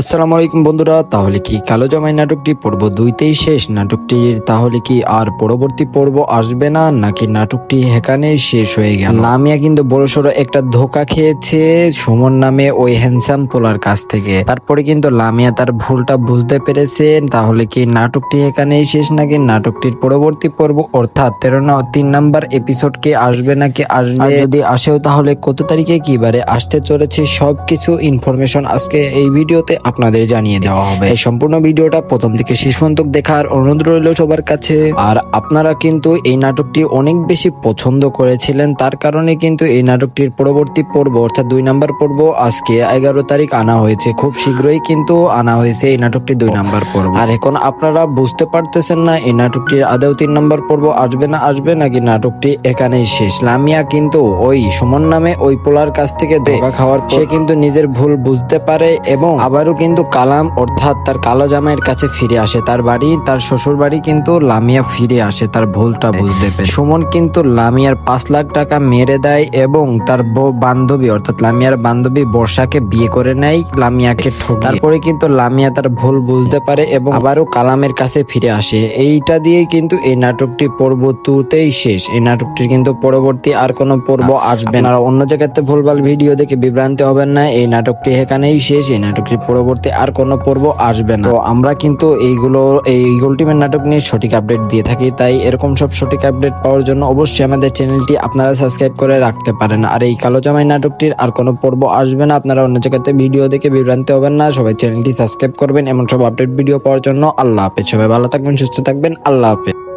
আসসালামু আলাইকুম বন্ধুরা তাহলে কি কালো জামাই নাটকটি পর্ব দুইতেই শেষ? নাটকটির তাহলে কি আর পরবর্তী পর্ব আসবে না নাকি নাটকটি এখানেই শেষ হয়ে গেল? লামিয়া কিন্তু বড়সড় একটা ধোকা খেয়েছে সুমন নামে ওই হ্যান্ডসাম পোলার কাছ থেকে। তারপরে কিন্তু লামিয়া তার ভুলটা বুঝতে পেরেছেন তাহলে কি নাটকটি এখানেই শেষ নাকি নাটকটির পরবর্তী পর্ব? অর্থাৎ তেরো না তিন নাম্বার এপিসোড কে আসবে নাকি আসবে? যদি আসেও তাহলে কত তারিখে কি বারে আসতে চলেছে সবকিছু ইনফরমেশন আজকে এই ভিডিওতে আপনাদের জানিয়ে দেওয়া হবে। এই সম্পূর্ণ ভিডিওটা প্রথম থেকে শেষ পর্যন্ত দেখার অনুরোধ রইল সবার কাছে। আর আপনারা কিন্তু এই নাটকটি অনেক বেশি পছন্দ করেছিলেন, তার কারণে কিন্তু এই নাটকটির পরবর্তী পর্ব, অর্থাৎ দুই নাম্বার পর্ব, আজকে এগারো তারিখ আনা হয়েছে। খুব শীঘ্রই কিন্তু আনা হয়েছে এই নাটকটি দুই নাম্বার পর্ব। আর এখন আপনারা বুঝতে পারতেছেন না, এই নাটকটির আদেও তিন নাম্বার পর্ব আসবে না আসবে, নাকি নাটকটি এখানেই শেষ? লামিয়া কিন্তু ওই সুমন নামে ওই পোলার কাছ থেকে ধোকা খাওয়ার সে কিন্তু নিজের ভুল বুঝতে পারে এবং আবারও কিন্তু কালাম অর্থাৎ তার কালো জামাইয়ের কাছে ফিরে আসে। তার বাড়ি তার শ্বশুর বাড়ি কিন্তু লামিয়া ফিরে আসে তার ভুলটা বুঝতে পেরে। সুমন কিন্তু লামিয়ার পাঁচ লাখ টাকা মেরে দেয় এবং তার বান্ধবী অর্থাৎ লামিয়ার বান্ধবী বর্ষাকে বিয়ে করে নেয় লামিয়াকে ঠকে তারপরে কিন্তু লামিয়া তার ভুল বুঝতে পারে এবং আবারও কালামের কাছে ফিরে আসে। এইটা দিয়ে কিন্তু এই নাটকটি পর্ব টুতেই শেষ। এই নাটকটির কিন্তু পরবর্তী আর কোনো পর্ব আসবে না। আর অন্য জায়গাতে ভুলভাল ভিডিও দেখে বিভ্রান্তি হবেন না। এই নাটকটি এখানেই শেষ। এই নাটকটির পরবর্তী আর কোনো পর্ব আসবে না। তো আমরা কিন্তু এইগুলো, এই আলটিমেট নাটক নিয়ে সঠিক আপডেট দিয়ে থাকি, তাই এরকম সব সঠিক আপডেট পাওয়ার জন্য অবশ্যই আমাদের চ্যানেলটি আপনারা সাবস্ক্রাইব করে রাখতে পারেন। আর এই কালো জামাই নাটকটির আর কোনো পর্ব আসবে না, আপনারা অন্য জায়গাতে ভিডিও দেখে বিভ্রান্তি হবেন না, সবাই চ্যানেলটি সাবস্ক্রাইব করবেন, এমন সব আপডেট ভিডিও পাওয়ার জন্য আল্লাহ হাফেজ। সবাই ভালো থাকবেন, সুস্থ থাকবেন, আল্লাহ হাফেজ।